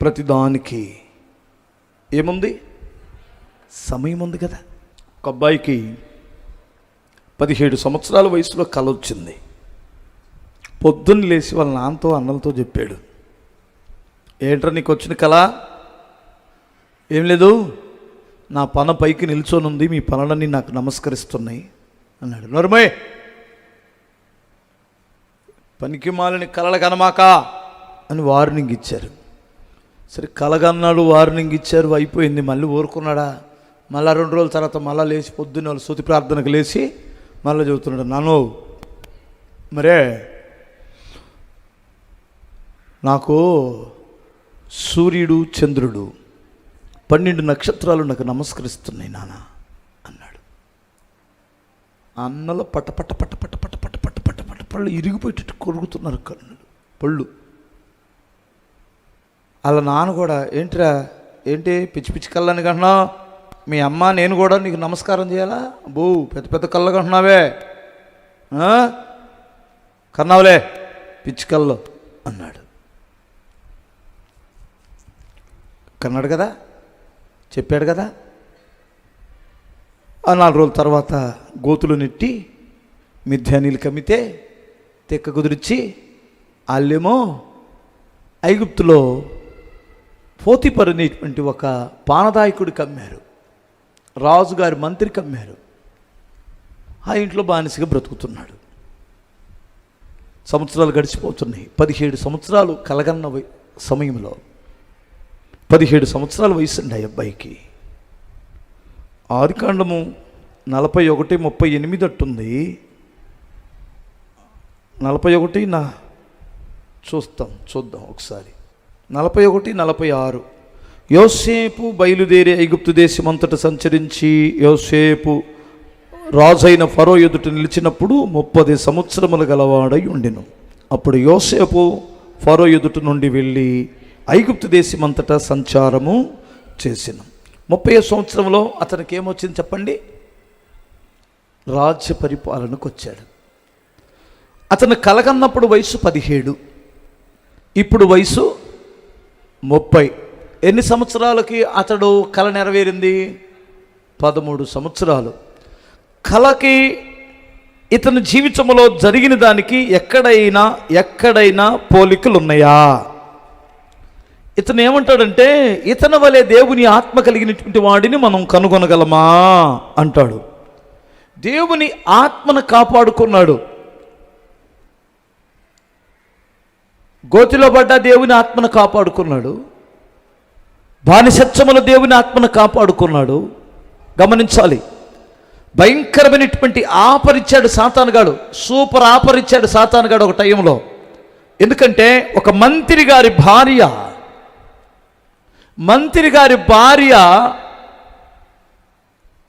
ప్రతిదానికి ఏముంది? సమయం ఉంది కదా. ఒక అబ్బాయికి పదిహేడు సంవత్సరాల వయసులో కల వచ్చింది. పొద్దున్న లేచి వాళ్ళ నాన్నతో అన్నలతో చెప్పాడు. ఏంట్రా నీకు వచ్చిన కళ ఏం లేదు? నా పన పైకి నిల్చొని ఉంది మీ పనులన్నీ నాకు నమస్కరిస్తున్నాయి. అన్నాడు. నోర్మయ్ పనికి మాలని కలలు కనమాక! అని వార్నింగ్ ఇచ్చారు. సరే కలగన్నాడు వార్నింగ్ ఇచ్చారు అయిపోయింది. మళ్ళీ ఊరుకున్నాడా? మళ్ళా రెండు రోజుల తర్వాత మళ్ళీ లేచి పొద్దున్న వాళ్ళు స్తుతి ప్రార్థనకు లేచి మళ్ళీ చెబుతున్నాడు నాను మరే నాకు సూర్యుడు చంద్రుడు పన్నెండు నక్షత్రాలు నాకు నమస్కరిస్తున్నాయి నాన్న అన్నాడు. అన్నలో పట పట పట పట పట పట్ట పట్ట పట్ట పట్ట పళ్ళు ఇరిగిపోయేటట్టు కొరుకుతున్నారు కన్నులు పళ్ళు. వాళ్ళ నాన్న కూడా ఏంటిరా ఏంటి? పిచ్చి పిచ్చి కళ్ళని కంటున్నావు మీ అమ్మ నేను కూడా నీకు నమస్కారం చేయాలా? బో పెద్ద పెద్ద కళ్ళు కంటున్నావే కన్నావులే? పిచ్చి కళ్ళు అన్నాడు. కన్నాడు కదా? చెప్పాడు కదా? ఆ నాలుగు రోజుల తర్వాత గోతులు నెట్టి మిథ్యానీలు కమ్మితే తెక్క కుదిరిచ్చి వాళ్ళేమో ఐగుప్తులో పోతిపర్ అనేటువంటి ఒక పానదాయకుడికి అమ్మారు రాజుగారి మంత్రికి అమ్మారు ఆ ఇంట్లో బానిసగా బ్రతుకుతున్నాడు. సంవత్సరాలు గడిచిపోతున్నాయి. పదిహేడు సంవత్సరాలు కలగన్న సమయంలో పదిహేడు సంవత్సరాల వయసు అండి ఆ అబ్బాయికి. ఆదికాండము నలభై ఒకటి ముప్పై ఎనిమిది అట్టుంది. నలభై ఒకటి నా చూస్తాం చూద్దాం ఒకసారి. నలభై ఒకటి నలభై ఆరు. యోసేపు బయలుదేరి ఐగుప్తు దేశమంతట సంచరించి యోసేపు రాజైన ఫరో ఎదుట నిలిచినప్పుడు ముప్పది సంవత్సరములు గలవాడై ఉండెను. అప్పుడు యోసేపు ఫరో ఎదుట నుండి వెళ్ళి ఐగుప్తు దేశమంతటా సంచారము చేసిన. ముప్పై సంవత్సరంలో అతనికి ఏమొచ్చింది చెప్పండి? రాజ్య పరిపాలనకు వచ్చాడు. అతను కలగన్నప్పుడు వయసు పదిహేడు. ఇప్పుడు వయసు ముప్పై. ఎన్ని సంవత్సరాలకి అతడు కళ నెరవేరింది? పదమూడు సంవత్సరాలు. కళకి ఇతని జీవితంలో జరిగిన దానికి ఎక్కడైనా ఎక్కడైనా పోలికలు ఉన్నాయా ఇతను ఏమంటాడంటే ఇతని వలె దేవుని ఆత్మ కలిగినటువంటి వాడిని మనం కనుగొనగలమా? అంటాడు. దేవుని ఆత్మను కాపాడుకున్నాడు. గోతిలో పడ్డ దేవుని ఆత్మను కాపాడుకున్నాడు. బానిసత్వముల దేవుని ఆత్మను కాపాడుకున్నాడు. గమనించాలి. భయంకరమైనటువంటి ఆపరిచ్చాడు ఇచ్చాడు సాతానుగాడు సూపర్ ఆపరిచ్చాడు సాతానగాడు సాతానుగాడు ఒక టైంలో. ఎందుకంటే ఒక మంత్రి గారి భార్య మంత్రి గారి భార్య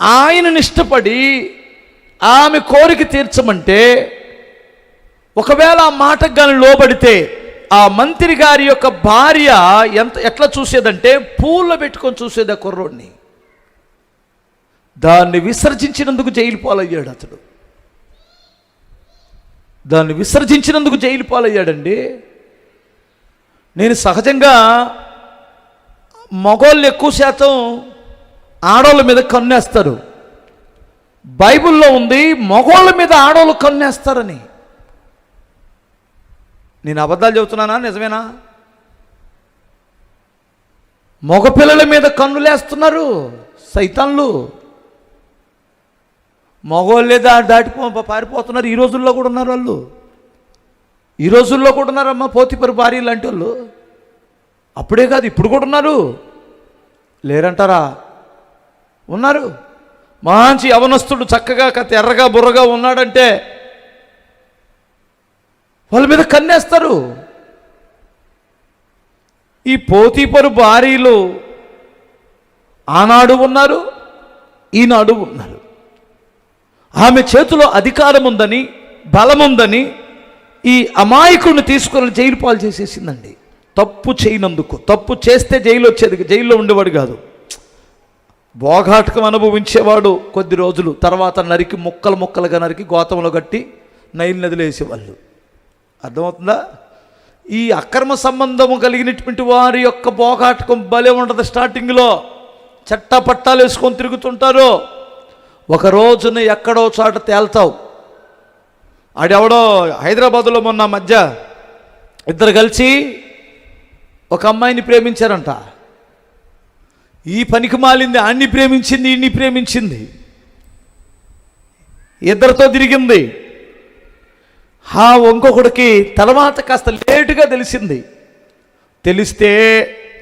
ఆయనను ఇష్టపడి ఆమె కోరిక తీర్చమంటే ఒకవేళ ఆ మాటకు కానీ లోబడితే ఆ మంత్రి గారి యొక్క భార్య ఎంత ఎట్లా చూసేదంటే పూల్లో పెట్టుకొని చూసేది ఆ కుర్రోడిని. దాన్ని విసర్జించినందుకు జైలు పాలయ్యాడు అతడు. దాన్ని విసర్జించినందుకు జైలు పాలయ్యాడండి. నేను సహజంగా మగోళ్ళు ఎక్కువ శాతం ఆడవాళ్ళ మీద కన్నేస్తారు. బైబిల్లో ఉంది మగోళ్ళ మీద ఆడవాళ్ళు కన్నేస్తారని. నేను అబద్ధాలు చెబుతున్నానా? నిజమేనా? మగపిల్లల మీద కన్నులేస్తున్నారు సైతాన్లు. మగవాళ్ళే దా దాటిపో పారిపోతున్నారు. ఈ రోజుల్లో కూడా ఉన్నారు వాళ్ళు. ఈ రోజుల్లో కూడా ఉన్నారమ్మా పోతిపరి భార్య లాంటి వాళ్ళు. అప్పుడే కాదు ఇప్పుడు కూడా ఉన్నారు. లేరంటారా? ఉన్నారు. మంచి యవనస్తుడు చక్కగా కథ ఎర్రగా బుర్రగా ఉన్నాడంటే వాళ్ళ మీద కన్నేస్తారు. ఈ పోతీపరు భార్యలు ఆనాడు ఉన్నారు ఈనాడు ఉన్నారు. ఆమె చేతిలో అధికారం ఉందని బలం ఉందని ఈ అమాయకుడిని తీసుకొని జైలు పాలు చేసేసిందండి. తప్పు చేయనందుకు తప్పు చేస్తే జైలు వచ్చేది జైల్లో ఉండేవాడు కాదు. భోగాటకం అనుభవించేవాడు కొద్ది రోజులు తర్వాత నరికి ముక్కలు ముక్కలుగా నరికి గోతంలో కట్టి నైల్ నదిలో వేసేవాళ్ళు. అర్థమవుతుందా? ఈ అక్రమ సంబంధము కలిగినటువంటి వారి యొక్క పోగాటకం భలే ఉండదు స్టార్టింగ్లో. చట్టా పట్టాలు వేసుకొని తిరుగుతుంటారు. ఒక రోజున ఎక్కడో చోట తేల్తావు. ఆడెవడో హైదరాబాదులో మొన్న మధ్య ఇద్దరు కలిసి ఒక అమ్మాయిని ప్రేమించారంట. ఈ పనికి మాలింది ఆడిని ప్రేమించింది ఈయన్ని ప్రేమించింది. ఇద్దరితో తిరిగింది. ఆ ఇంకొకడికి తర్వాత కాస్త లేటుగా తెలిసింది. తెలిస్తే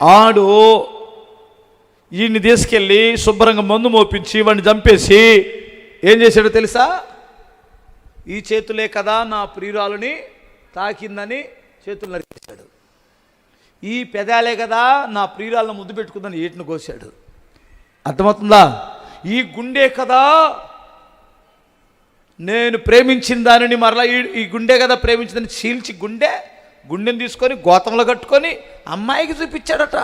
ఆడు ఈయన్ని తీసుకెళ్ళి శుభ్రంగా మందు మోపించి వాడిని చంపేసి ఏం చేశాడో తెలుసా? ఈ చేతులే కదా నా ప్రియురాలని తాకిందని చేతులు నరికేశాడు. ఈ పెదాలే కదా నా ప్రియురాలను ముద్దు పెట్టుకుందని ఏటిని కోశాడు. అర్థమవుతుందా? ఈ గుండె కదా నేను ప్రేమించిన దానిని మరలా ఈ- ఈ గుండె కదా ప్రేమించిందని చీల్చి గుండె గుండెని తీసుకొని గోతంలో కట్టుకొని అమ్మాయికి చూపించాడట.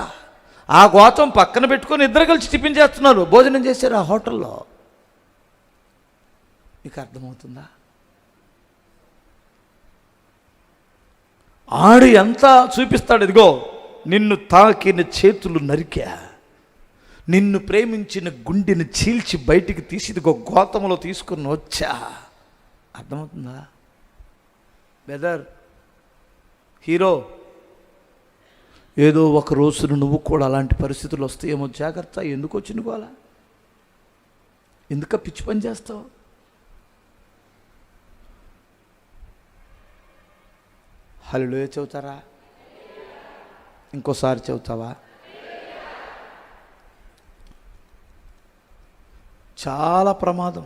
ఆ గోతం పక్కన పెట్టుకొని ఇద్దరు కలిసి టిఫిన్ చేస్తున్నారు. భోజనం చేశారు ఆ హోటల్లో. నీకు అర్థమవుతుందా? ఆడు ఎంత చూపిస్తాడు? ఇదిగో నిన్ను తాకిన చేతులు నరికా. నిన్ను ప్రేమించిన గుండెని చీల్చి బయటికి తీసి ఇదిగో గోతంలో తీసుకుని వచ్చా. అర్థమవుతుందా? బెదర్ హీరో ఏదో ఒక రోజున నువ్వు కూడా అలాంటి పరిస్థితులు వస్తాయేమో జాగ్రత్త ఎందుకు వచ్చిన గోలా? ఎందుక పిచ్చి పని చేస్తావు? హలో చెబుతారా? ఇంకోసారి చెబుతావా? చాలా ప్రమాదం.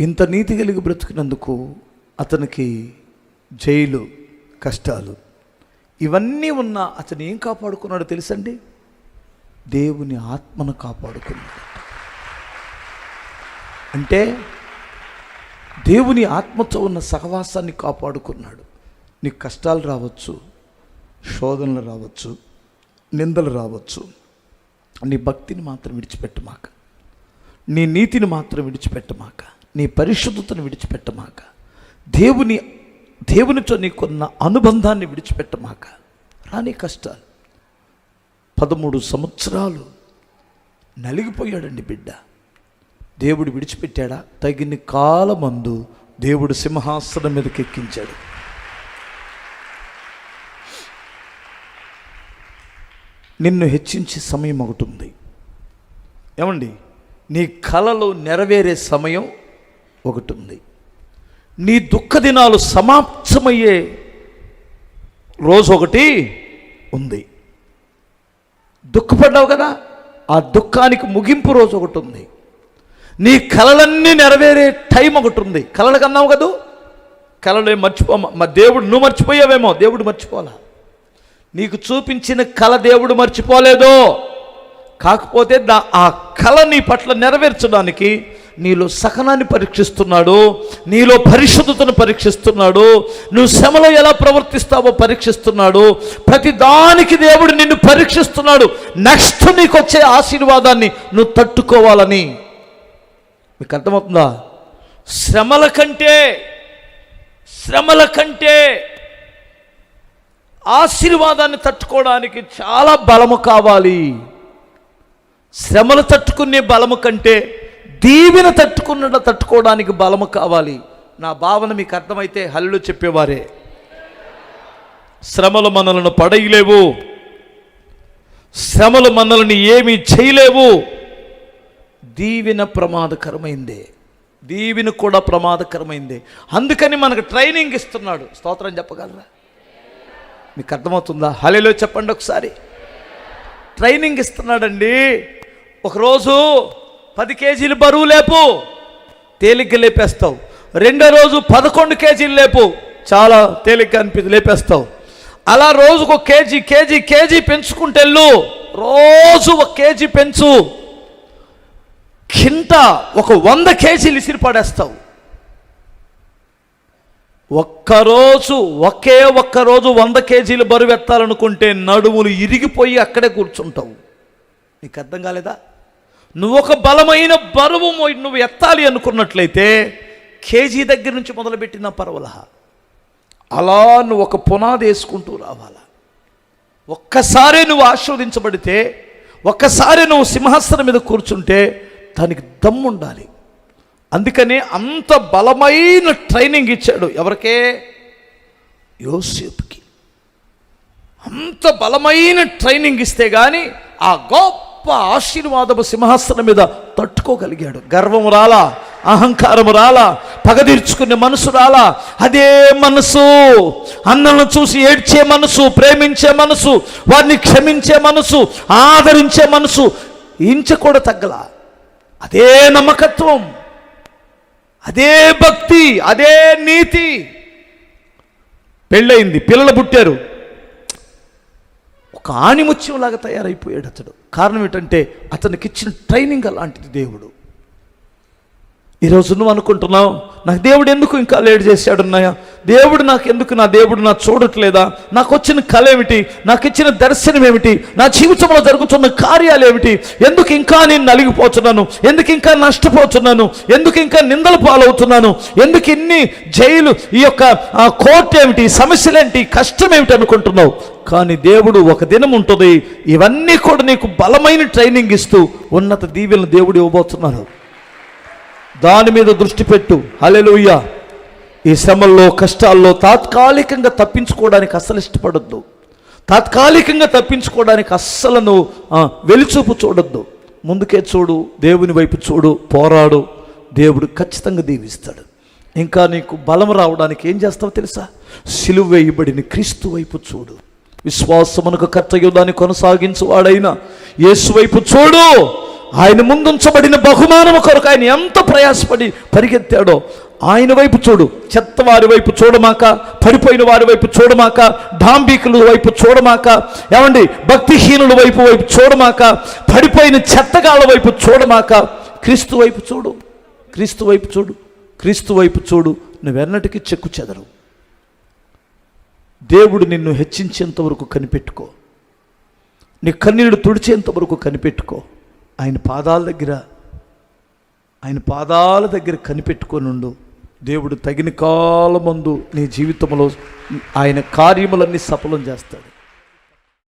ఇంత నీతి కలిగి బ్రతుకున్నందుకు అతనికి జైలు కష్టాలు. ఇవన్నీ ఉన్నా అతను ఏం కాపాడుకున్నాడో తెలుసండి? దేవుని ఆత్మను కాపాడుకున్నాడు. అంటే దేవుని ఆత్మతో ఉన్న సహవాసాన్ని కాపాడుకున్నాడు. నీకు కష్టాలు రావచ్చు శోధనలు రావచ్చు నిందలు రావచ్చు. నీ భక్తిని మాత్రం విడిచిపెట్టమాక. నీ నీతిని మాత్రం విడిచిపెట్టమాక. నీ పరిశుద్ధతను విడిచిపెట్టమాక. దేవుని దేవునితో నీకున్న అనుబంధాన్ని విడిచిపెట్టమాక. రాని కష్టాలు. పదమూడు సంవత్సరాలు నలిగిపోయాడండి బిడ్డ. దేవుడు విడిచిపెట్టాడా? తగిన కాలమందు దేవుడు సింహాసనం మీదకి ఎక్కించాడు. నిన్ను హెచ్చించే సమయం ఒకటి ఉంది ఏమండి? నీ కలలో నెరవేరే సమయం ఒకటి ఉంది నీ దుఃఖ దినాలు సమాప్తమయ్యే రోజు ఒకటి ఉంది. దుఃఖపడ్డావు కదా? ఆ దుఃఖానికి ముగింపు రోజు ఒకటి ఉంది నీ కలలన్నీ నెరవేరే టైం ఒకటి ఉంది కలలు కన్నావు కదూ? కలలు మర్చిపో మా దేవుడు నువ్వు మర్చిపోయావేమో. దేవుడు మర్చిపోలా నీకు చూపించిన కళ దేవుడు మర్చిపోలేదు. కాకపోతే దా ఆ కళ నీ పట్ల నెరవేర్చడానికి నీలో సహనాన్ని పరీక్షిస్తున్నాడు నీలో పరిశుద్ధతను పరీక్షిస్తున్నాడు నువ్వు శ్రమలో ఎలా ప్రవర్తిస్తావో పరీక్షిస్తున్నాడు ప్రతి దానికి దేవుడు నిన్ను పరీక్షిస్తున్నాడు నెక్స్ట్ నీకు వచ్చే ఆశీర్వాదాన్ని నువ్వు తట్టుకోవాలని. మీకు అర్థమవుతుందా? శ్రమల కంటే శ్రమల కంటే ఆశీర్వాదాన్ని తట్టుకోవడానికి చాలా బలము కావాలి. శ్రమలు తట్టుకునే బలము కంటే దీవెన తట్టుకున్న తట్టుకోవడానికి బలము కావాలి. నా భావన మీకు అర్థమైతే హల్లు చెప్పేవారే. శ్రమలు మనలను పడయలేవు. శ్రమలు మనల్ని ఏమీ చేయలేవు. దీవెన ప్రమాదకరమైందే. దీవెన కూడా ప్రమాదకరమైందే. అందుకని మనకు ట్రైనింగ్ ఇస్తున్నాడు. స్తోత్రం చెప్పగలరా? మీకు అర్థమవుతుందా? హలేలో చెప్పండి ఒకసారి. ట్రైనింగ్ ఇస్తున్నాడండి. ఒకరోజు పది కేజీలు బరువు లేపు తేలిగ్గా లేపేస్తావు. రెండో రోజు పదకొండు కేజీలు లేపు చాలా తేలిగ్గా అనిపించి లేపేస్తావు. అలా రోజుకు ఒక కేజీ కేజీ కేజీ పెంచుకుంటెళ్ళు రోజు ఒక కేజీ పెంచు. కింట ఒక వంద కేజీలు ఇసిరి పడేస్తావు. ఒక్కరోజు ఒకే ఒక్క రోజు వంద కేజీలు బరువు ఎత్తాలనుకుంటే నడుములు ఇరిగిపోయి అక్కడే కూర్చుంటావు. నీకు అర్థం కాలేదా? నువ్వు ఒక బలమైన బరువు నువ్వు ఎత్తాలి అనుకున్నట్లయితే కేజీ దగ్గర నుంచి మొదలుపెట్టిన పర్వలహ. అలా నువ్వు ఒక పునాది వేసుకుంటూ రావాలా? ఒక్కసారి నువ్వు ఆశీర్వదించబడితే ఒక్కసారి నువ్వు సింహాసనం మీద కూర్చుంటే దానికి దమ్ముండాలి. అందుకనే అంత బలమైన ట్రైనింగ్ ఇచ్చాడు. ఎవరికే? యోసేపుకి. అంత బలమైన ట్రైనింగ్ ఇస్తే కానీ ఆ గొప్ప ఆశీర్వాదము సింహాసనం మీద తట్టుకోగలిగాడు. గర్వం రాలా అహంకారము రాలా పగ తీర్చుకునే మనసు రాలా. అదే మనసు అన్నలను చూసి ఏడ్చే మనసు ప్రేమించే మనసు వారిని క్షమించే మనసు ఆదరించే మనసు ఇంచ కూడా తగ్గల. అదే నమ్మకత్వం. అదే భక్తి అదే నీతి. పెళ్ళయింది పిల్లలు పుట్టారు. ఒక ఆణిముత్యంలాగా తయారైపోయాడు అతడు. కారణం ఏంటంటే అతనికి ఇచ్చిన ట్రైనింగ్ అలాంటిది దేవుడు. ఈరోజు నువ్వు అనుకుంటున్నావు నాకు దేవుడు ఎందుకు ఇంకా లేట్ చేశాడు ఉన్నాయా దేవుడు నాకు ఎందుకు నా దేవుడు నా చూడట్లేదా? నాకు వచ్చిన కళ ఏమిటి? నాకు ఇచ్చిన దర్శనం ఏమిటి? నా జీవితంలో జరుగుతున్న కార్యాలు ఏమిటి? ఎందుకు ఇంకా నేను నలిగిపోతున్నాను? ఎందుకు ఇంకా నష్టపోతున్నాను? ఎందుకు ఇంకా నిందలు పాలవుతున్నాను? ఎందుకు ఇన్ని జైలు ఈ యొక్క కోర్టు ఏమిటి? సమస్యలేంటి కష్టం ఏమిటి అనుకుంటున్నావు? కానీ దేవుడు ఒక దినం ఉంటుంది ఇవన్నీ కూడా నీకు బలమైన ట్రైనింగ్ ఇస్తూ ఉన్నత దీవెలను దేవుడు ఇవ్వబోతున్నాను దాని మీద దృష్టి పెట్టు. హలెలుయ్య ఈ శ్రమల్లో కష్టాల్లో తాత్కాలికంగా తప్పించుకోవడానికి అస్సలు ఇష్టపడొద్దు. తాత్కాలికంగా తప్పించుకోవడానికి అస్సలు నువ్వు వెలిచూపు చూడొద్దు. ముందుకే చూడు దేవుని వైపు చూడు పోరాడు. దేవుడు ఖచ్చితంగా దీవిస్తాడు. ఇంకా నీకు బలం రావడానికి ఏం చేస్తావో తెలుసా? సిలువ వేయబడిన క్రీస్తు వైపు చూడు. విశ్వాసమునకు కర్తయుధాన్ని కొనసాగించువాడైనా యేసు వైపు చూడు. ఆయన ముందుంచబడిన బహుమానము కొరకు ఆయన ఎంత ప్రయాసపడి పరిగెత్తాడో ఆయన వైపు చూడు. చెత్త వారి వైపు చూడమాక పడిపోయిన వారి వైపు చూడమాక డాంబికుల వైపు చూడమాక ఏమండి భక్తిహీనుల వైపు వైపు చూడమాక పడిపోయిన చెత్తగాళ్ళ వైపు చూడమాక క్రీస్తు వైపు చూడు క్రీస్తు వైపు చూడు క్రీస్తు వైపు చూడు నువ్వెన్నటికీ చెక్కు చెదరు దేవుడు నిన్ను హెచ్చించేంత వరకు కనిపెట్టుకో. నీ కన్నీళ్ళు తుడిచేంత వరకు కనిపెట్టుకో. ఆయన పాదాల దగ్గర ఆయన పాదాల దగ్గర కనిపెట్టుకొని ఉండు. దేవుడు తగిన కాలమందు నీ జీవితంలో ఆయన కార్యములన్నీ సఫలం చేస్తాడు.